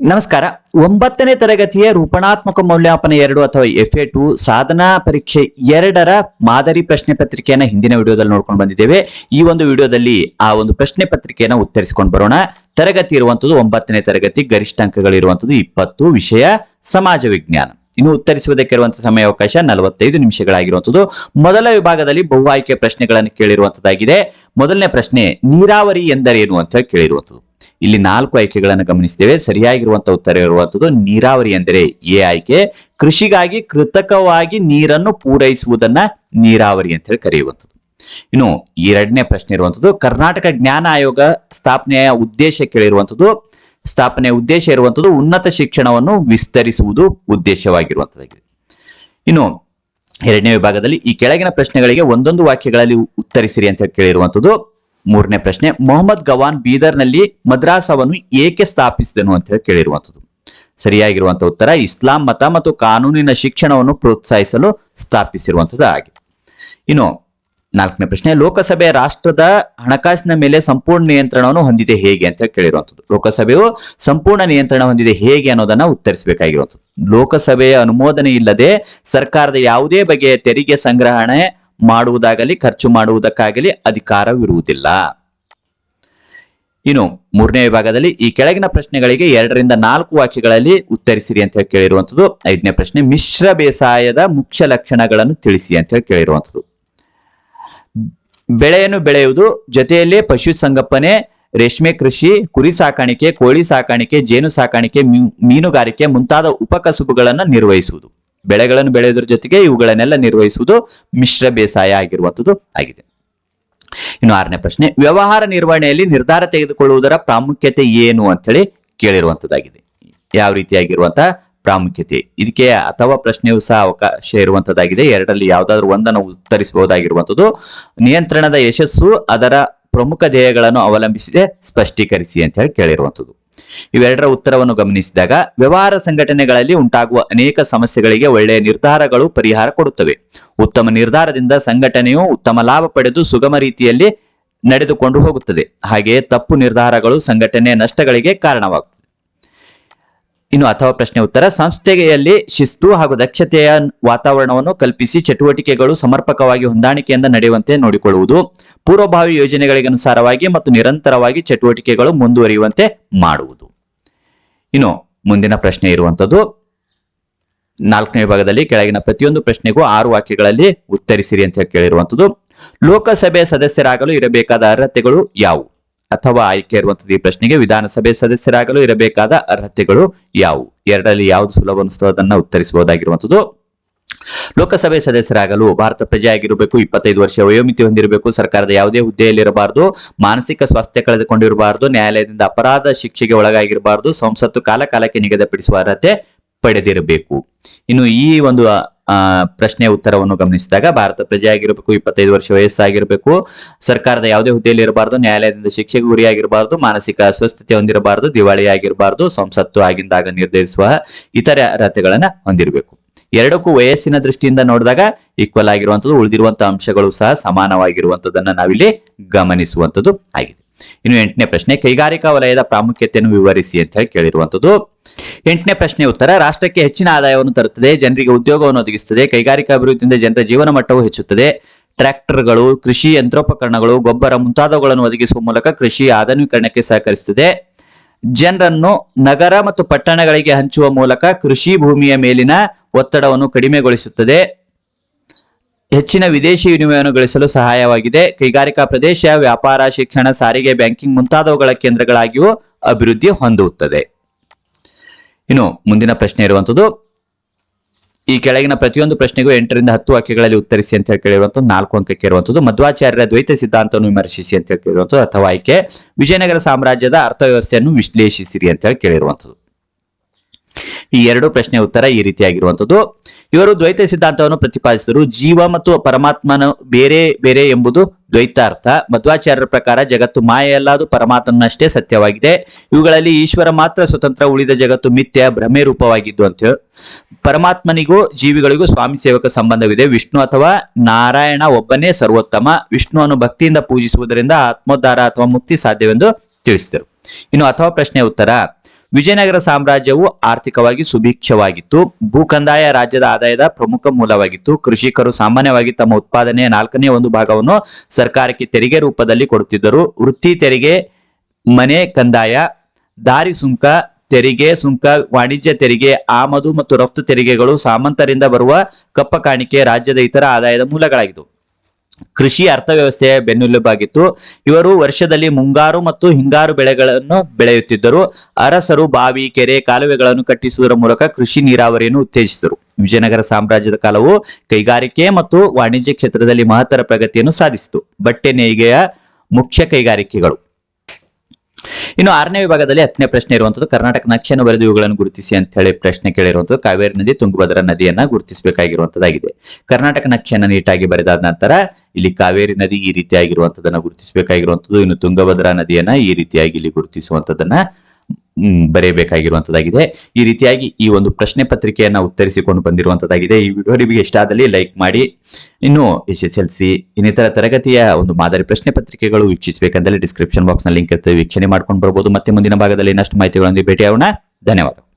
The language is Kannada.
ನಮಸ್ಕಾರ. ಒಂಬತ್ತನೇ ತರಗತಿಯ ರೂಪಣಾತ್ಮಕ ಮೌಲ್ಯಮಾಪನ ಎರಡು ಅಥವಾ ಎಫ್ ಎ ಟು ಸಾಧನಾ ಪರೀಕ್ಷೆ ಎರಡರ ಮಾದರಿ ಪ್ರಶ್ನೆ ಪತ್ರಿಕೆಯನ್ನ ಹಿಂದಿನ ವಿಡಿಯೋದಲ್ಲಿ ನೋಡ್ಕೊಂಡು ಬಂದಿದ್ದೇವೆ. ಈ ಒಂದು ವಿಡಿಯೋದಲ್ಲಿ ಆ ಒಂದು ಪ್ರಶ್ನೆ ಪತ್ರಿಕೆಯನ್ನ ಉತ್ತರಿಸಿಕೊಂಡು ಬರೋಣ. ತರಗತಿ ಇರುವಂತದ್ದು ಒಂಬತ್ತನೇ ತರಗತಿ ಗರಿಷ್ಠ ಅಂಕಗಳಿರುವಂತದ್ದು ಇಪ್ಪತ್ತು, ವಿಷಯ, ಸಮಾಜ ವಿಜ್ಞಾನ. ಇನ್ನು ಉತ್ತರಿಸುವುದಕ್ಕೆ ಇರುವಂತಹ ಸಮಯಾವಕಾಶ ನಲವತ್ತೈದು ನಿಮಿಷಗಳಾಗಿರುವಂತದ್ದು. ಮೊದಲ ವಿಭಾಗದಲ್ಲಿ ಬಹು ಆಯ್ಕೆ ಪ್ರಶ್ನೆಗಳನ್ನು ಕೇಳಿರುವಂತದ್ದಾಗಿದೆ. ಮೊದಲನೇ ಪ್ರಶ್ನೆ, ನೀರಾವರಿ ಎಂದರೇನು ಅಂತ ಕೇಳಿರುವಂತದ್ದು. ಇಲ್ಲಿ ನಾಲ್ಕು ಆಯ್ಕೆಗಳನ್ನು ಗಮನಿಸಿದ್ದೇವೆ. ಸರಿಯಾಗಿರುವಂತಹ ಉತ್ತರ ಇರುವಂತದ್ದು ನೀರಾವರಿ ಎಂದರೆ ಎ ಆಯ್ಕೆ. ಕೃಷಿಗಾಗಿ ಕೃತಕವಾಗಿ ನೀರನ್ನು ಪೂರೈಸುವುದನ್ನ ನೀರಾವರಿ ಅಂತ ಹೇಳಿ ಕರೆಯುವಂಥದ್ದು. ಇನ್ನು ಎರಡನೇ ಪ್ರಶ್ನೆ ಇರುವಂತದ್ದು ಕರ್ನಾಟಕ ಜ್ಞಾನ ಆಯೋಗ ಸ್ಥಾಪನೆಯ ಉದ್ದೇಶ ಕೇಳಿರುವಂತದ್ದು ಸ್ಥಾಪನೆಯ ಉದ್ದೇಶ ಇರುವಂತದ್ದು ಉನ್ನತ ಶಿಕ್ಷಣವನ್ನು ವಿಸ್ತರಿಸುವುದು ಉದ್ದೇಶವಾಗಿರುವಂತದ್ದಾಗಿದೆ ಇನ್ನು ಎರಡನೇ ವಿಭಾಗದಲ್ಲಿ ಈ ಕೆಳಗಿನ ಪ್ರಶ್ನೆಗಳಿಗೆ ಒಂದೊಂದು ವಾಕ್ಯಗಳಲ್ಲಿ ಉತ್ತರಿಸಿರಿ ಅಂತ ಕೇಳಿರುವಂತದ್ದು ಮೂರನೇ ಪ್ರಶ್ನೆ, ಮೊಹಮ್ಮದ್ ಗವಾನ್ ಬೀದರ್ನಲ್ಲಿ ಮದ್ರಾಸವನ್ನು ಏಕೆ ಸ್ಥಾಪಿಸಿದನು ಅಂತ ಹೇಳಿ ಕೇಳಿರುವಂತದ್ದು ಸರಿಯಾಗಿರುವಂತಹ ಉತ್ತರ, ಇಸ್ಲಾಂ ಮತ ಮತ್ತು ಕಾನೂನಿನ ಶಿಕ್ಷಣವನ್ನು ಪ್ರೋತ್ಸಾಹಿಸಲು ಸ್ಥಾಪಿಸಿರುವಂತದ್ದು ಆಗಿದೆ. ಇನ್ನು ನಾಲ್ಕನೇ ಪ್ರಶ್ನೆ, ಲೋಕಸಭೆ ರಾಷ್ಟ್ರದ ಹಣಕಾಸಿನ ಮೇಲೆ ಸಂಪೂರ್ಣ ನಿಯಂತ್ರಣವನ್ನು ಹೊಂದಿದೆ ಹೇಗೆ ಅಂತ ಕೇಳಿರುವಂಥದ್ದು. ಲೋಕಸಭೆಯು ಸಂಪೂರ್ಣ ನಿಯಂತ್ರಣ ಹೊಂದಿದೆ ಹೇಗೆ ಅನ್ನೋದನ್ನ ಉತ್ತರಿಸಬೇಕಾಗಿರುವಂಥದ್ದು. ಲೋಕಸಭೆಯ ಅನುಮೋದನೆ ಇಲ್ಲದೆ ಸರ್ಕಾರದ ಯಾವುದೇ ಬಗೆಯ ತೆರಿಗೆ ಸಂಗ್ರಹಣೆ ಮಾಡುವುದಾಗಲಿ, ಖರ್ಚು ಮಾಡುವುದಕ್ಕಾಗಲಿ ಅಧಿಕಾರವಿರುವುದಿಲ್ಲ. ಇನ್ನು ಮೂರನೇ ವಿಭಾಗದಲ್ಲಿ ಈ ಕೆಳಗಿನ ಪ್ರಶ್ನೆಗಳಿಗೆ ಎರಡರಿಂದ ನಾಲ್ಕು ವಾಕ್ಯಗಳಲ್ಲಿ ಉತ್ತರಿಸಿರಿ ಅಂತ ಹೇಳಿ ಕೇಳಿರುವಂಥದ್ದು. ಐದನೇ ಪ್ರಶ್ನೆ, ಮಿಶ್ರ ಬೇಸಾಯದ ಮುಖ್ಯ ಲಕ್ಷಣಗಳನ್ನು ತಿಳಿಸಿ ಅಂತ ಹೇಳಿ ಕೇಳಿರುವಂಥದ್ದು. ಬೆಳೆಯನ್ನು ಬೆಳೆಯುವುದು, ಜೊತೆಯಲ್ಲೇ ಪಶು ಸಂಗಪನೆ, ರೇಷ್ಮೆ ಕೃಷಿ, ಕುರಿ ಸಾಕಾಣಿಕೆ, ಕೋಳಿ ಸಾಕಾಣಿಕೆ, ಜೇನು ಸಾಕಾಣಿಕೆ ಮೀನುಗಾರಿಕೆ ಮುಂತಾದ ಉಪಕಸುಬುಗಳನ್ನು ನಿರ್ವಹಿಸುವುದು. ಬೆಳೆಗಳನ್ನು ಬೆಳೆಯೋದ್ರ ಜೊತೆಗೆ ಇವುಗಳನ್ನೆಲ್ಲ ನಿರ್ವಹಿಸುವುದು ಮಿಶ್ರ ಬೇಸಾಯ ಆಗಿರುವಂತದ್ದು ಆಗಿದೆ. ಇನ್ನು ಆರನೇ ಪ್ರಶ್ನೆ, ವ್ಯವಹಾರ ನಿರ್ವಹಣೆಯಲ್ಲಿ ನಿರ್ಧಾರ ತೆಗೆದುಕೊಳ್ಳುವುದರ ಪ್ರಾಮುಖ್ಯತೆ ಏನು ಅಂತೇಳಿ ಕೇಳಿರುವಂತದ್ದಾಗಿದೆ ಯಾವ ರೀತಿಯಾಗಿರುವಂತಹ ಪ್ರಾಮುಖ್ಯತೆ? ಇದಕ್ಕೆ ಅಥವಾ ಪ್ರಶ್ನೆಯೂ ಸಹ ಅವಕಾಶ ಇರುವಂತದ್ದಾಗಿದೆ ಎರಡರಲ್ಲಿ ಯಾವುದಾದ್ರೂ ಒಂದನ್ನು ಉತ್ತರಿಸಬಹುದಾಗಿರುವಂತದ್ದು ನಿಯಂತ್ರಣದ ಯಶಸ್ಸು ಅದರ ಪ್ರಮುಖ ಧ್ಯೇಯಗಳನ್ನು ಅವಲಂಬಿಸಿದೆ, ಸ್ಪಷ್ಟೀಕರಿಸಿ ಅಂತ ಹೇಳಿ ಕೇಳಿರುವಂತದ್ದು ಇವೆರಡರ ಉತ್ತರವನ್ನು ಗಮನಿಸಿದಾಗ ವ್ಯವಹಾರ ಸಂಘಟನೆಗಳಲ್ಲಿ ಉಂಟಾಗುವ ಅನೇಕ ಸಮಸ್ಯೆಗಳಿಗೆ ಒಳ್ಳೆಯ ನಿರ್ಧಾರಗಳು ಪರಿಹಾರ ಕೊಡುತ್ತವೆ. ಉತ್ತಮ ನಿರ್ಧಾರದಿಂದ ಸಂಘಟನೆಯು ಉತ್ತಮ ಲಾಭ ಪಡೆದು ಸುಗಮ ರೀತಿಯಲ್ಲಿ ನಡೆದುಕೊಂಡು ಹೋಗುತ್ತದೆ. ಹಾಗೆಯೇ ತಪ್ಪು ನಿರ್ಧಾರಗಳು ಸಂಘಟನೆಯ ನಷ್ಟಗಳಿಗೆ ಕಾರಣವಾಗುತ್ತದೆ ಇನ್ನು ಅಥವಾ ಪ್ರಶ್ನೆ ಉತ್ತರ, ಸಂಸ್ಥೆಯಲ್ಲಿ ಶಿಸ್ತು ಹಾಗೂ ದಕ್ಷತೆಯ ವಾತಾವರಣವನ್ನು ಕಲ್ಪಿಸಿ ಚಟುವಟಿಕೆಗಳು ಸಮರ್ಪಕವಾಗಿ ಹೊಂದಾಣಿಕೆಯಿಂದ ನಡೆಯುವಂತೆ ನೋಡಿಕೊಳ್ಳುವುದು, ಪೂರ್ವಭಾವಿ ಯೋಜನೆಗಳಿಗೆ ಅನುಸಾರವಾಗಿ ಮತ್ತು ನಿರಂತರವಾಗಿ ಚಟುವಟಿಕೆಗಳು ಮುಂದುವರಿಯುವಂತೆ ಮಾಡುವುದು. ಇನ್ನು ಮುಂದಿನ ಪ್ರಶ್ನೆ ಇರುವಂತದ್ದು ನಾಲ್ಕನೇ ವಿಭಾಗದಲ್ಲಿ ಕೆಳಗಿನ ಪ್ರತಿಯೊಂದು ಪ್ರಶ್ನೆಗೂ ಆರು ವಾಕ್ಯಗಳಲ್ಲಿ ಉತ್ತರಿಸಿರಿ ಅಂತ ಕೇಳಿರುವಂತದ್ದು ಲೋಕಸಭೆ ಸದಸ್ಯರಾಗಲು ಇರಬೇಕಾದ ಅರ್ಹತೆಗಳು ಯಾವುವು? ಅಥವಾ ಆಯ್ಕೆ ಇರುವಂತದ್ದು ಈ ಪ್ರಶ್ನೆಗೆ ವಿಧಾನಸಭೆ ಸದಸ್ಯರಾಗಲು ಇರಬೇಕಾದ ಅರ್ಹತೆಗಳು ಯಾವುವು? ಎರಡರಲ್ಲಿ ಯಾವುದು ಸುಲಭ ಅನಿಸ್ತೋ ಅದನ್ನ ಉತ್ತರಿಸಬಹುದಾಗಿರುವಂತದ್ದು ಲೋಕಸಭೆ ಸದಸ್ಯರಾಗಲು ಭಾರತ ಪ್ರಜೆಯಾಗಿರಬೇಕು, ಇಪ್ಪತ್ತೈದು ವರ್ಷ ವಯೋಮಿತಿ ಹೊಂದಿರಬೇಕು, ಸರ್ಕಾರದ ಯಾವುದೇ ಹುದ್ದೆಯಲ್ಲಿರಬಾರದು, ಮಾನಸಿಕ ಸ್ವಾಸ್ಥ್ಯ ಕಳೆದುಕೊಂಡಿರಬಾರದು, ನ್ಯಾಯಾಲಯದಿಂದ ಅಪರಾಧ ಶಿಕ್ಷೆಗೆ ಒಳಗಾಗಿರಬಾರದು, ಸಂಸತ್ತು ಕಾಲ ಕಾಲಕ್ಕೆ ನಿಗದಿಪಡಿಸುವ ಅರ್ಹತೆ ಪಡೆದಿರಬೇಕು. ಇನ್ನು ಈ ಒಂದು ಆ, ಪ್ರಶ್ನೆಯ ಉತ್ತರವನ್ನು ಗಮನಿಸಿದಾಗ ಭಾರತ ಪ್ರಜೆಯಾಗಿರಬೇಕು ಇಪ್ಪತ್ತೈದು ವರ್ಷ ವಯಸ್ಸಾಗಿರಬೇಕು ಸರ್ಕಾರದ ಯಾವುದೇ ಹುದ್ದೆಯಲ್ಲಿ ಇರಬಾರದು ನ್ಯಾಯಾಲಯದಿಂದ ಶಿಕ್ಷೆಗೆ ಗುರಿಯಾಗಿರಬಾರದು ಮಾನಸಿಕ ಅಸ್ವಸ್ಥತೆ ಹೊಂದಿರಬಾರದು ದಿವಾಳಿ ಆಗಿರಬಾರದು ಸಂಸತ್ತು ಆಗಿಂದಾಗ ನಿರ್ಧರಿಸುವ ಇತರೆ ಅರ್ಹತೆಗಳನ್ನ ಹೊಂದಿರಬೇಕು. ಎರಡಕ್ಕೂ ವಯಸ್ಸಿನ ದೃಷ್ಟಿಯಿಂದ ನೋಡಿದಾಗ ಈಕ್ವಲ್ ಆಗಿರುವಂತದ್ದು ಉಳಿದಿರುವಂತಹ ಅಂಶಗಳು ಸಹ ಸಮಾನವಾಗಿರುವಂತದನ್ನ ನಾವಿಲ್ಲಿ ಗಮನಿಸುವಂತದ್ದು ಆಗಿದೆ. ಇನ್ನು ಎಂಟನೇ ಪ್ರಶ್ನೆ, ಕೈಗಾರಿಕಾ ವಲಯದ ಪ್ರಾಮುಖ್ಯತೆಯನ್ನು ವಿವರಿಸಿ ಅಂತ ಹೇಳಿ ಕೇಳಿರುವಂತದ್ದು ಎಂಟನೇ ಪ್ರಶ್ನೆ ಉತ್ತರ, ರಾಷ್ಟ್ರಕ್ಕೆ ಹೆಚ್ಚಿನ ಆದಾಯವನ್ನು ತರುತ್ತದೆ, ಜನರಿಗೆ ಉದ್ಯೋಗವನ್ನು ಒದಗಿಸುತ್ತದೆ, ಕೈಗಾರಿಕಾ ಅಭಿವೃದ್ಧಿಯಿಂದ ಜನರ ಜೀವನ ಮಟ್ಟವು ಹೆಚ್ಚುತ್ತದೆ. ಟ್ರ್ಯಾಕ್ಟರ್ಗಳು, ಕೃಷಿ ಯಂತ್ರೋಪಕರಣಗಳು, ಗೊಬ್ಬರ ಮುಂತಾದವುಗಳನ್ನು ಒದಗಿಸುವ ಮೂಲಕ ಕೃಷಿ ಆಧುನೀಕರಣಕ್ಕೆ ಸಹಕರಿಸುತ್ತದೆ. ಜನರನ್ನು ನಗರ ಮತ್ತು ಪಟ್ಟಣಗಳಿಗೆ ಹಂಚುವ ಮೂಲಕ ಕೃಷಿ ಭೂಮಿಯ ಮೇಲಿನ ಒತ್ತಡವನ್ನು ಕಡಿಮೆಗೊಳಿಸುತ್ತದೆ. ಹೆಚ್ಚಿನ ವಿದೇಶಿ ವಿನಿಮಯವನ್ನು ಗಳಿಸಲು ಸಹಾಯವಾಗಿದೆ. ಕೈಗಾರಿಕಾ ಪ್ರದೇಶ, ವ್ಯಾಪಾರ, ಶಿಕ್ಷಣ, ಸಾರಿಗೆ, ಬ್ಯಾಂಕಿಂಗ್ ಮುಂತಾದವುಗಳ ಕೇಂದ್ರಗಳಾಗಿಯೂ ಅಭಿವೃದ್ಧಿ ಹೊಂದುತ್ತದೆ. ಇನ್ನು ಮುಂದಿನ ಪ್ರಶ್ನೆ ಇರುವಂತದ್ದು, ಈ ಕೆಳಗಿನ ಪ್ರತಿಯೊಂದು ಪ್ರಶ್ನೆಗೂ ಎಂಟರಿಂದ ಹತ್ತು ವಾಕ್ಯಗಳಲ್ಲಿ ಉತ್ತರಿಸಿ ಅಂತ ಹೇಳಿ ಕೇಳಿರುವಂತದ್ದು, ನಾಲ್ಕು ಅಂಕಕ್ಕೆ ಇರುವಂತದ್ದು, ಮಧ್ವಾಚಾರ್ಯರ ದ್ವೈತ ಸಿದ್ಧಾಂತವನ್ನು ವಿಮರ್ಶಿಸಿ ಅಂತ ಹೇಳಿ ಕೇಳಿರುವಂತದ್ದು, ಅಥವಾ ಆಯ್ಕೆ, ವಿಜಯನಗರ ಸಾಮ್ರಾಜ್ಯದ ಅರ್ಥವ್ಯವಸ್ಥೆಯನ್ನು ವಿಶ್ಲೇಷಿಸಿರಿ ಅಂತ ಹೇಳಿ ಕೇಳಿರುವಂತದ್ದು. ಈ ಎರಡು ಪ್ರಶ್ನೆ ಉತ್ತರ ಈ ರೀತಿಯಾಗಿರುವಂತದ್ದು ಇವರು ದ್ವೈತ ಸಿದ್ಧಾಂತವನ್ನು ಪ್ರತಿಪಾದಿಸಿದರು. ಜೀವ ಮತ್ತು ಪರಮಾತ್ಮನ ಬೇರೆ ಬೇರೆ ಎಂಬುದು ದ್ವೈತಾರ್ಥ. ಮಧ್ವಾಚಾರ್ಯರ ಪ್ರಕಾರ ಜಗತ್ತು ಮಾಯೆಯಲ್ಲಾದು ಪರಮಾತ್ಮನಷ್ಟೇ ಸತ್ಯವಾಗಿದೆ. ಇವುಗಳಲ್ಲಿ ಈಶ್ವರ ಮಾತ್ರ ಸ್ವತಂತ್ರ, ಉಳಿದ ಜಗತ್ತು ಮಿಥ್ಯ ಭ್ರಮೆ ರೂಪವಾಗಿದ್ದು ಅಂತ ಪರಮಾತ್ಮನಿಗೂ ಜೀವಿಗಳಿಗೂ ಸ್ವಾಮಿ ಸೇವಕ ಸಂಬಂಧವಿದೆ. ವಿಷ್ಣು ಅಥವಾ ನಾರಾಯಣ ಒಬ್ಬನೇ ಸರ್ವೋತ್ತಮ. ವಿಷ್ಣುವನ್ನು ಭಕ್ತಿಯಿಂದ ಪೂಜಿಸುವುದರಿಂದ ಆತ್ಮೋದ್ಧಾರ ಅಥವಾ ಮುಕ್ತಿ ಸಾಧ್ಯವೆಂದು ತಿಳಿಸಿದರು. ಇನ್ನು ಅಥವಾ ಪ್ರಶ್ನೆ ಉತ್ತರ. ವಿಜಯನಗರ ಸಾಮ್ರಾಜ್ಯವು ಆರ್ಥಿಕವಾಗಿ ಸುಭಿಕ್ಷವಾಗಿತ್ತು. ಭೂ ಕಂದಾಯ ರಾಜ್ಯದ ಆದಾಯದ ಪ್ರಮುಖ ಮೂಲವಾಗಿತ್ತು. ಕೃಷಿಕರು ಸಾಮಾನ್ಯವಾಗಿ ತಮ್ಮ ಉತ್ಪಾದನೆಯ ನಾಲ್ಕನೇ ಒಂದು ಭಾಗವನ್ನು ಸರ್ಕಾರಕ್ಕೆ ತೆರಿಗೆ ರೂಪದಲ್ಲಿ ಕೊಡುತ್ತಿದ್ದರು. ವೃತ್ತಿ ತೆರಿಗೆ, ಮನೆ ಕಂದಾಯ, ದಾರಿ ಸುಂಕ ತೆರಿಗೆ ಸುಂಕ, ವಾಣಿಜ್ಯ ತೆರಿಗೆ, ಆಮದು ಮತ್ತು ರಫ್ತು ತೆರಿಗೆಗಳು ಸಾಮಂತರಿಂದ ಬರುವ ಕಪ್ಪ ಕಾಣಿಕೆ ರಾಜ್ಯದ ಇತರ ಆದಾಯದ ಮೂಲಗಳಾಗಿದ್ದವು. ಕೃಷಿ ಅರ್ಥವ್ಯವಸ್ಥೆಯ ಬೆನ್ನೆಲುಬಾಗಿತ್ತು. ಇವರು ವರ್ಷದಲ್ಲಿ ಮುಂಗಾರು ಮತ್ತು ಹಿಂಗಾರು ಬೆಳೆಗಳನ್ನು ಬೆಳೆಯುತ್ತಿದ್ದರು. ಅರಸರು ಬಾವಿ, ಕೆರೆ, ಕಾಲುವೆಗಳನ್ನು ಕಟ್ಟಿಸುವುದರ ಮೂಲಕ ಕೃಷಿ ನೀರಾವರಿಯನ್ನು ಉತ್ತೇಜಿಸಿದರು. ವಿಜಯನಗರ ಸಾಮ್ರಾಜ್ಯದ ಕಾಲವು ಕೈಗಾರಿಕೆ ಮತ್ತು ವಾಣಿಜ್ಯ ಕ್ಷೇತ್ರದಲ್ಲಿ ಮಹತ್ತರ ಪ್ರಗತಿಯನ್ನು ಸಾಧಿಸಿತು. ಬಟ್ಟೆ ನೇಯ್ಗೆಯ ಮುಖ್ಯ ಕೈಗಾರಿಕೆಗಳು. ಇನ್ನು ಆರನೇ ವಿಭಾಗದಲ್ಲಿ ಹತ್ತನೇ ಪ್ರಶ್ನೆ ಇರುವಂತದ್ದು ಕರ್ನಾಟಕ ನಕ್ಷೆಯನ್ನು ಬರೆದು ಇವುಗಳನ್ನು ಗುರುತಿಸಿ ಅಂತ ಹೇಳಿ ಪ್ರಶ್ನೆ ಕೇಳಿರುವಂತದ್ದು ಕಾವೇರಿ ನದಿ, ತುಂಗಭದ್ರಾ ನದಿಯನ್ನ ಗುರುತಿಸಬೇಕಾಗಿರುವಂತದ್ದಾಗಿದೆ ಕರ್ನಾಟಕ ನಕ್ಷೆಯನ್ನು ನೀಟಾಗಿ ಬರೆದಾದ ನಂತರ, ಇಲ್ಲಿ ಕಾವೇರಿ ನದಿ ಈ ರೀತಿಯಾಗಿರುವಂತದನ್ನ ಗುರುತಿಸಬೇಕಾಗಿರುವಂತದ್ದು ಇನ್ನು ತುಂಗಭದ್ರಾ ನದಿಯನ್ನ ಈ ರೀತಿಯಾಗಿ ಇಲ್ಲಿ ಗುರುತಿಸುವಂತದನ್ನ ಬರೆಯಬೇಕಾಗಿರುವಂತದ್ದಾಗಿದೆ. ಈ ರೀತಿಯಾಗಿ ಈ ಒಂದು ಪ್ರಶ್ನೆ ಪತ್ರಿಕೆಯನ್ನ ಉತ್ತರಿಸಿಕೊಂಡು ಬಂದಿರುವಂತದ್ದಾಗಿದೆ. ಈ ವಿಡಿಯೋ ನಿಮಗೆ ಇಷ್ಟ ಆದಲ್ಲಿ ಲೈಕ್ ಮಾಡಿ. ಇನ್ನು ಎಸ್ ಎಸ್ ಎಲ್ ಸಿ, ಇನ್ನಿತರ ತರಗತಿಯ ಒಂದು ಮಾದರಿ ಪ್ರಶ್ನೆ ಪತ್ರಿಕೆಗಳು ವೀಕ್ಷಿಸಬೇಕಂದಲ್ಲಿ ಡಿಸ್ಕ್ರಿಪ್ಷನ್ ಬಾಕ್ಸ್ನಲ್ಲಿ ಲಿಂಕ್ ಇರ್ತದೆ. ವೀಕ್ಷಣೆ ಮಾಡ್ಕೊಂಡು ಬರ್ಬೋದು. ಮತ್ತೆ ಮುಂದಿನ ಭಾಗದಲ್ಲಿ ಇನ್ನಷ್ಟು ಮಾಹಿತಿಗಳೊಂದಿಗೆ ಭೇಟಿಯಾಗೋಣ. ಧನ್ಯವಾದ